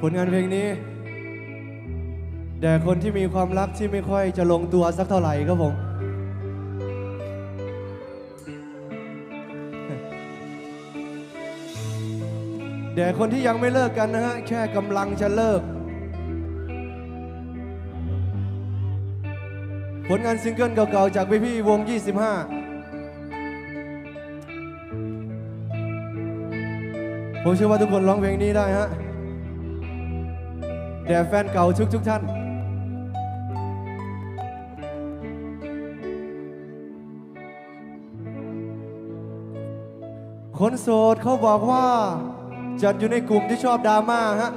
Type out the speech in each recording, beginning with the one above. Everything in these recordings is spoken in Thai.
ผลงานเพลงนี้ แด่คนที่มีความรักที่ไม่ค่อยจะลงตัวสักเท่าไหร่ครับผม แด่คนที่ยังไม่เลิกกันนะฮะ แค่กำลังจะเลิก ผลงานซิงเกิลเก่าๆ จากพี่พี่ๆวง 25ผมเชื่อว่าทุกคนร้องเพลงนี้ได้ฮะ แด่แฟนเก่าทุกทุกๆท่าน คนโสดเขาบอกว่า จัดอยู่ในกลุ่มที่ชอบดราม่าฮะ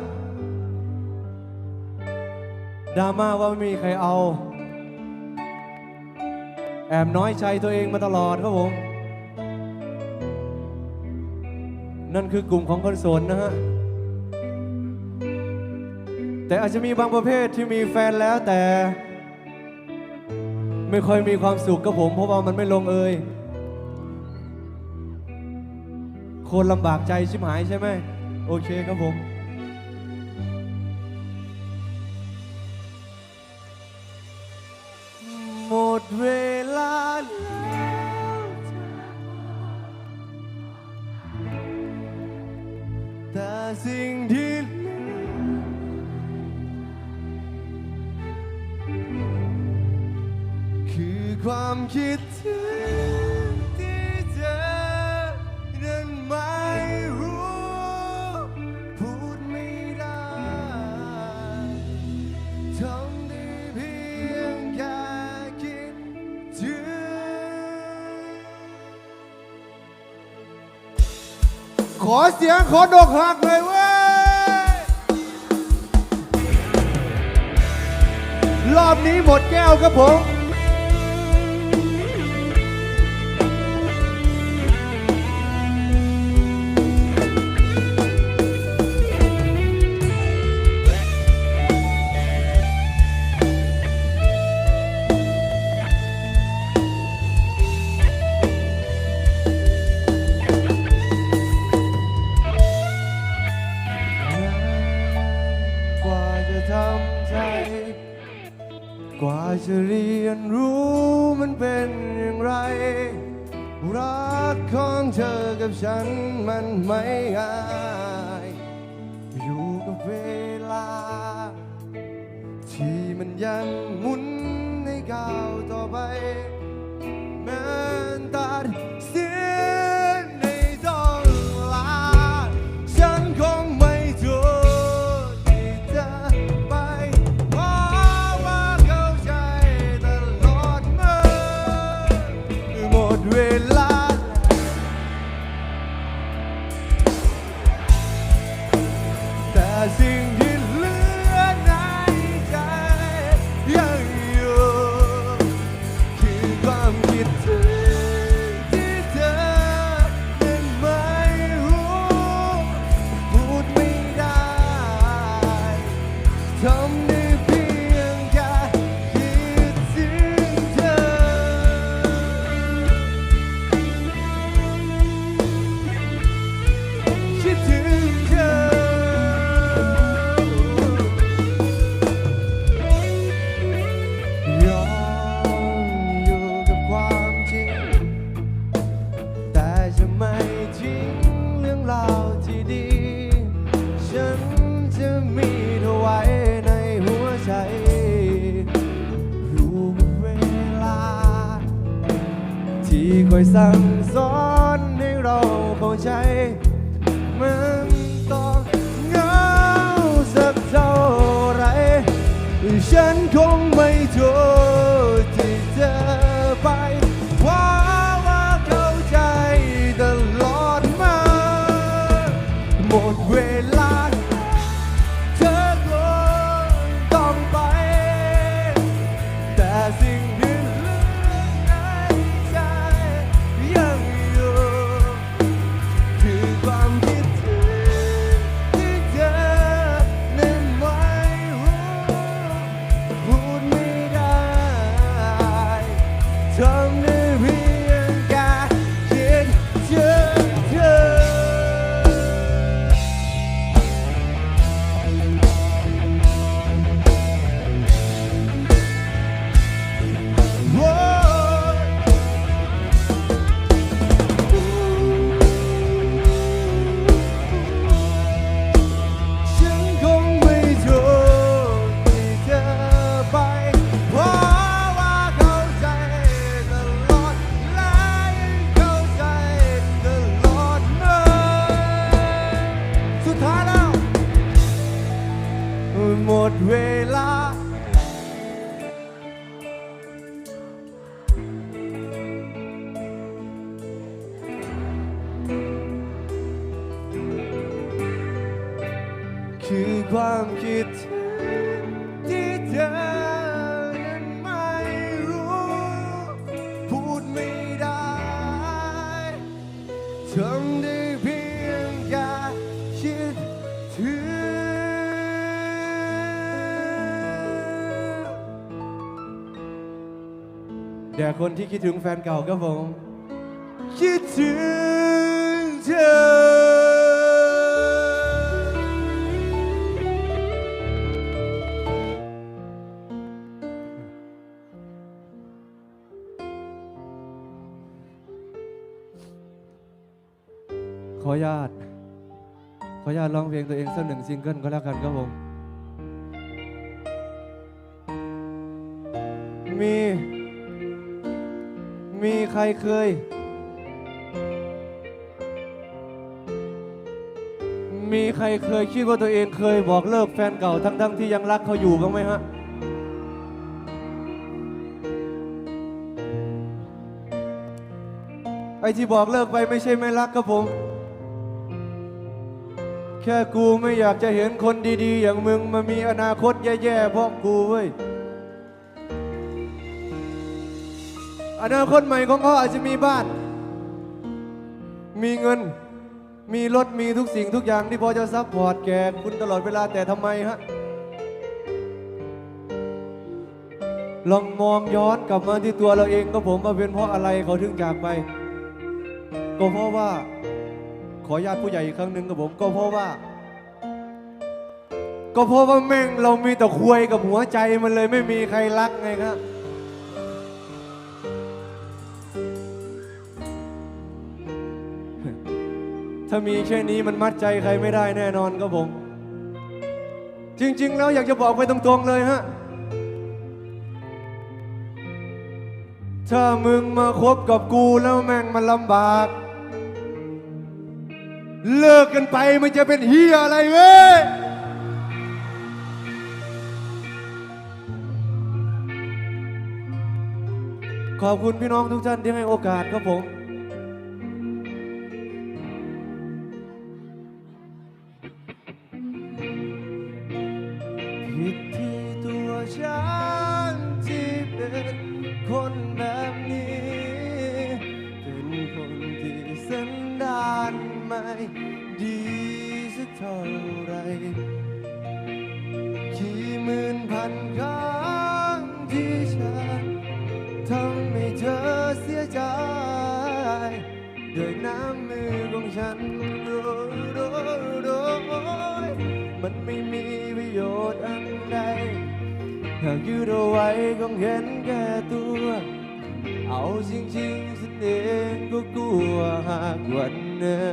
ดราม่าว่าไม่มีใครเอา แอบน้อยใจตัวเองมาตลอดครับผม นั่นคือกลุ่มของคนโสดนะฮะ แต่อาจจะมีบางประเภทที่มีแฟนแล้วแต่ ไม่ค่อยมีความสุขกับผม เพราะว่ามันไม่ลงเอยคนลำบากใจชิบหายใช่ไหมโอเคครับผมหมดเวลา คิดถึงที่เธอนั้นไม่รู้ พูดไม่ได้ทำได้เพียงแค่คิดถึง ขอเสียงขอดอกหักหน่อยเว้ย รอบนี้หมดแก้วครับผม องเธอกับฉันมันไม่ง่ายอยู่กับเวลา ที่มันยังหมุนในก้าวต่อไป คื ที่คอ เดี๋ยวคนที่คิดถึงแฟนเก่าครับผม คิดถึงเธอขออนุญาตขออนุญาตร้องเพลงตัวเองสักหนึ่งซิงเกิลก็แล้วกันครับผม รเคย มีใครเคยคิดว่าตัวเองเคยบอกเลิกแฟนเก่าทั้งๆที่ยังรักเขาอยู่บ้างไหมฮะ ไอ้ที่บอกเลิกไปไม่ใช่ไม่รักครับผม แค่กูไม่อยากจะเห็นคนดีๆ อย่างมึงมามีอนาคตแย่ๆเพราะกูเว้ย อนาคตใหม่ของเขาอาจจะมีบ้าน มีเงิน มีรถ มีทุกสิ่งทุกอย่างที่พอจะซัพพอร์ตแกคุณตลอดเวลาแต่ทำไมฮะ ลองมองย้อนกลับมาที่ตัวเราเองก็ผมว่าเป็นเพราะอะไรเขาถึงจากไป ก็เพราะว่า ขอญาตผู้ใหญ่อีกครั้งหนึ่งกับผม ก็เพราะว่า ก็เพราะว่าแม่งเรามีแต่ควยกับหัวใจมันเลยไม่มีใครรักไงครับ ถ้ามีแค่นี้มันมัดใจใครไม่ได้แน่นอนครับผม จริง ๆ แล้วอยากจะบอกไปตรงๆเลยฮะ ถ้ามึงมาคบกับกูแล้วแม่งมันลำบาก เลิกกันไปมันจะเป็นเฮียอะไรเว้ยขอบคุณพี่น้องทุกท่านที่ให้โอกาสครับผม เอาไว้คงเห็นแก่ตัว เอาจริงๆฉันเองก็กลัวหากวันหนึ่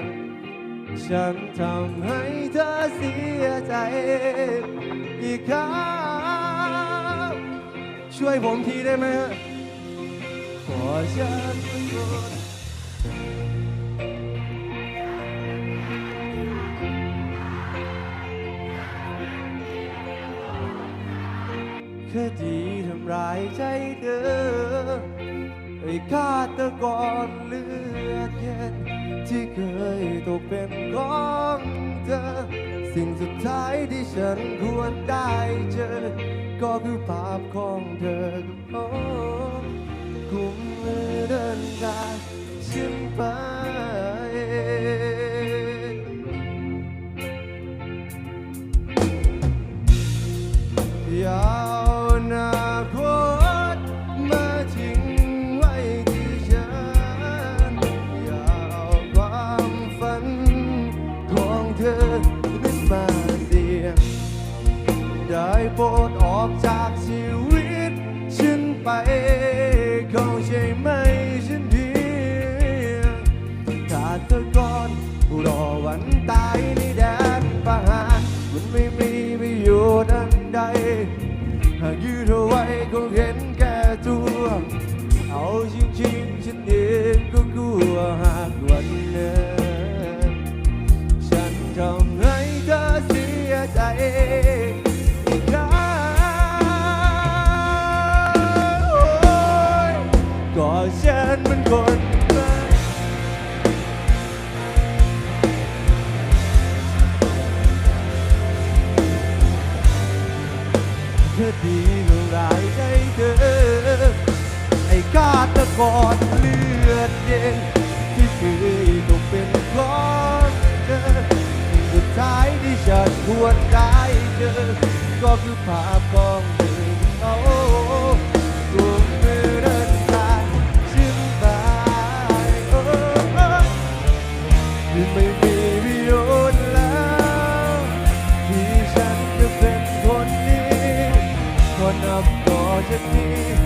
งฉันทำให้เธอเสียใจอีกครั้งช่วยผมทีได้ไหมฮะขอฉันโปรด เธอไอ้ฆาตกรเลือดเย็น ที่เคยตกเป็นของเธอ สิ่งสุดท้ายที่ฉันควรได้เจอ ก็คือภาพของเธอกับผมกุมมือเดินทางฉันไป วันตา ฆาตกรเลือดเย็น ที่เคยตกเป็นของเธอสุดท้ายที่ฉันควรได้เจอ ก็คือภาพของเธอเขารวมมือเดินทางชื่นบายโอ้ที่ไม่มีประโยชน์แล้ว ที่ฉันจะเป็นคนนี้ก็นับต่อจากนี้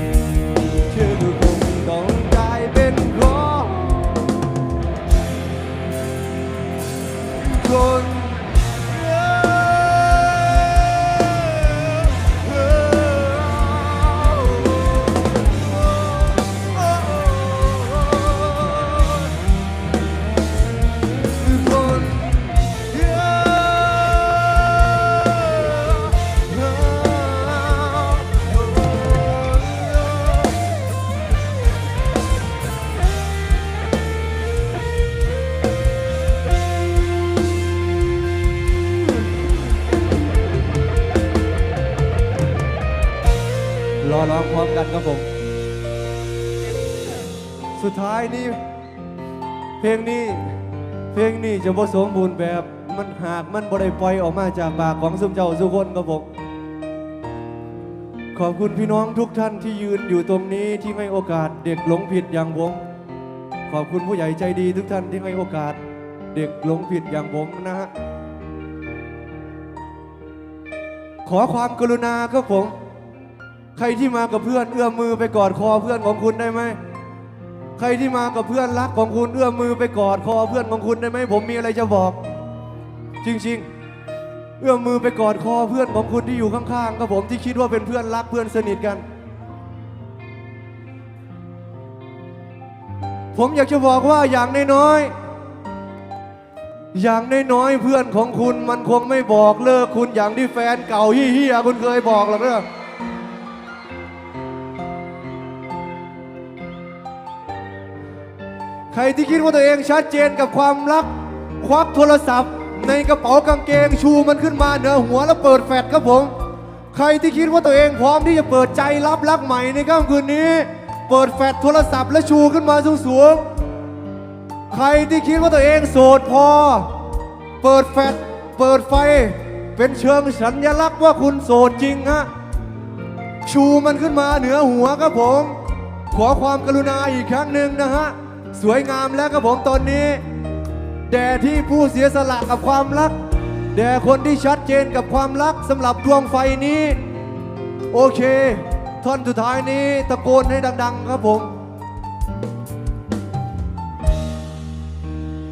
งนี้จะสมบูรณ์แบบมันหากมันบ่ได้ปล่อยออกมาจากปากของซุมเจ้าสุคนครับผมขอบคุณพี่น้องทุกท่านที่ยืนอยู่ตรงนี้ที่ให้โอกาสเด็กหลงผิดอย่างผม ขอบคุณผู้ใหญ่ใจดีทุกท่านที่ให้โอกาสเด็กหลงผิดอย่างผมนะฮะขอความกรุณาครับผม ใครที่มากับเพื่อนเอื้อมมือไปกอดคอเพื่อนของคุณได้ไหม ใครที่มากับเพื่อนรักของคุณเอื้อมมือไปกอดคอเพื่อนของคุณได้ไหมผมมีอะไรจะบอก จริง ๆ เอื้อมมือไปกอดคอเพื่อนของคุณที่อยู่ข้างๆกับผมที่คิดว่าเป็นเพื่อนรักเพื่อนสนิทกัน ผมอยากจะบอกว่าอย่างน้อยๆอย่างน้อยๆเพื่อนของคุณมันคงไม่บอกเลิกคุณอย่างที่แฟนเก่าเฮียคุณเคยบอกหรอกเนอะ ใครที่คิดว่าตัวเองชัดเจนกับความรัก ควักโทรศัพท์ ในกระเป๋ากางเกงชูมันขึ้นมาเหนือหัวแล้วเปิดแฟลชครับผม ใครที่คิดว่าตัวเองพร้อมที่จะเปิดใจรับรักใหม่ในค่ำคืนนี้ เปิดแฟลชโทรศัพท์และชูขึ้นมาสูงๆ ใครที่คิดว่าตัวเองโสดพอ เปิดแฟลชเปิดไฟ เป็นเชิงสัญลักษณ์ว่าคุณโสดจริงฮะชูมันขึ้นมาเหนือหัวครับผม ขอความกรุณาอีกครั้งหนึ่งนะฮะ สวยงามแล้วครับผมตอนนี้แด่ที่ผู้เสียสละกับความรัก แด่คนที่ชัดเจนกับความรักสำหรับดวงไฟนี้ โอเค ท่อนสุดท้ายนี้ตะโกนให้ดัง ๆ ครับผม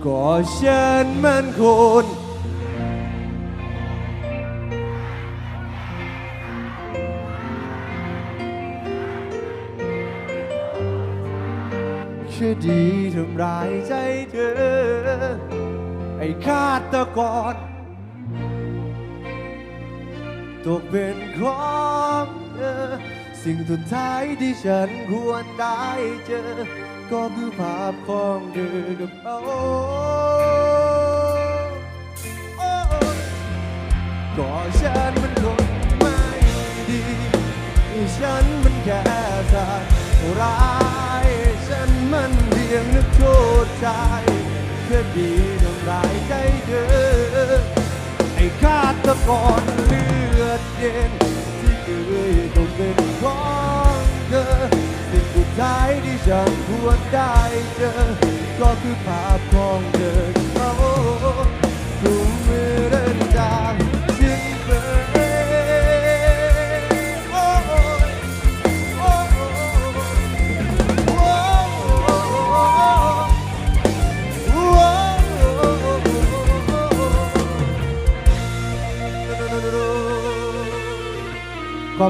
ก็ฉันมันคน แค่ดีทำร้ายใจเธอ ไอ้ฆาตกรตกเป็นของเธอ สิ่งสุดท้ายที่ฉันควรได้เจอ ก็คือภาพของเธอกับเขาก็ฉันมันคงไม่ดี ฉันมันแค่สัตว์ร้าย มันเพียงนึกโทษใจแค่ดีทำลายใจเธอไอ้ฆาตกรเลือดเย็นที่เคยต้องเป็นของเธอสิ่งสุดท้ายที่ฉันควรได้เจอก็คือภาพของเธอ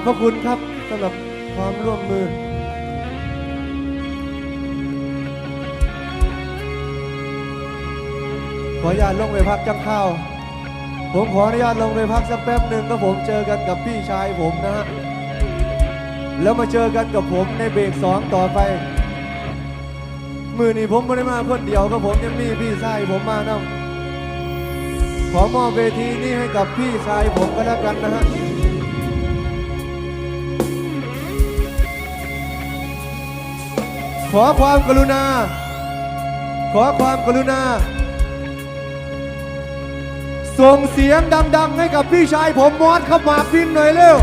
พระคุณครับสำหรับความร่วมมือ ขออนุญาตลงไปพักจังข้าว ผมขออนุญาตลงไปพักสักแป๊บหนึ่งก็ผมเจอกันกับพี่ชายผมนะฮะ แล้วมาเจอกันกับผมในเบรกสองต่อไป มือนี้ผมไม่ได้มาคนเดียวก็ผมยังมีพี่ชายผมมานะขอมอบเวทีนี้ให้กับพี่ชายผมก็แล้วกันนะฮะ ขอความกรุณา ขอความกรุณา ส่งเสียงดัง ๆ ให้กับพี่ชายผมมอดเข้ามาพินหน่อยเร็ว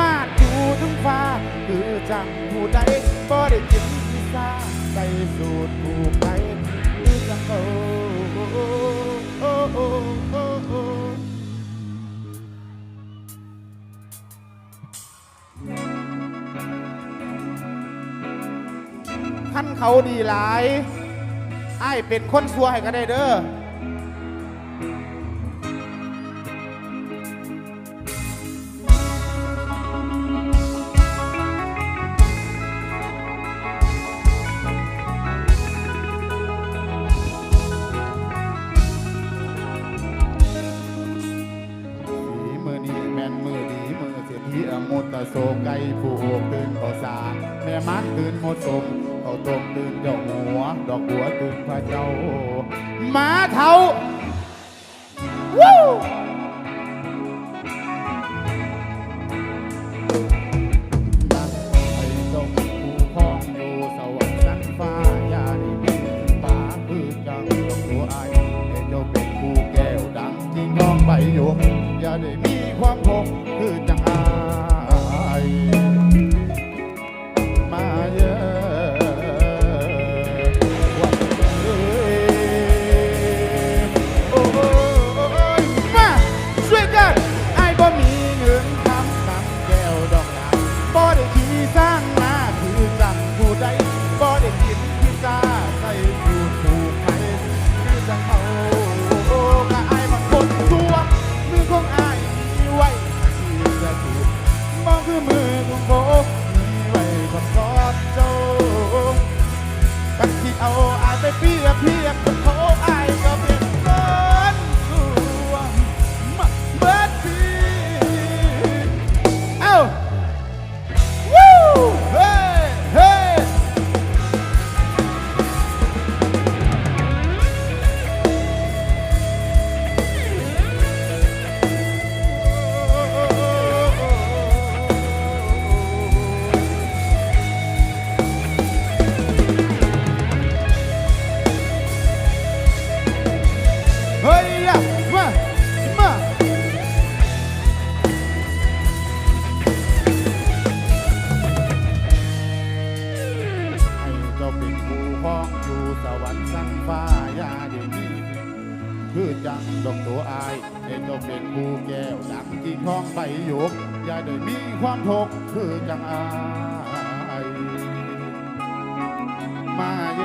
มาดูทั้งฟ้า คือจังผู้ใดบ่ได้กินพิซาใส่สูตรผู้ใดคือจังโอ้โอ้ท่านเขาดีหลายไอ้เป็นคนซัวให้ก็ได้เด้อ มุตตะโศกไก่ผู้โอกตื่นต่อสาแม่มักตื่นหมดสมเขาตกตื่นเจ้าหัว ดอกหัวตื่นพระเจ้า ม้าเท้า ไปยก อย่าได้มีความทุกข์คือจังอาย มาเย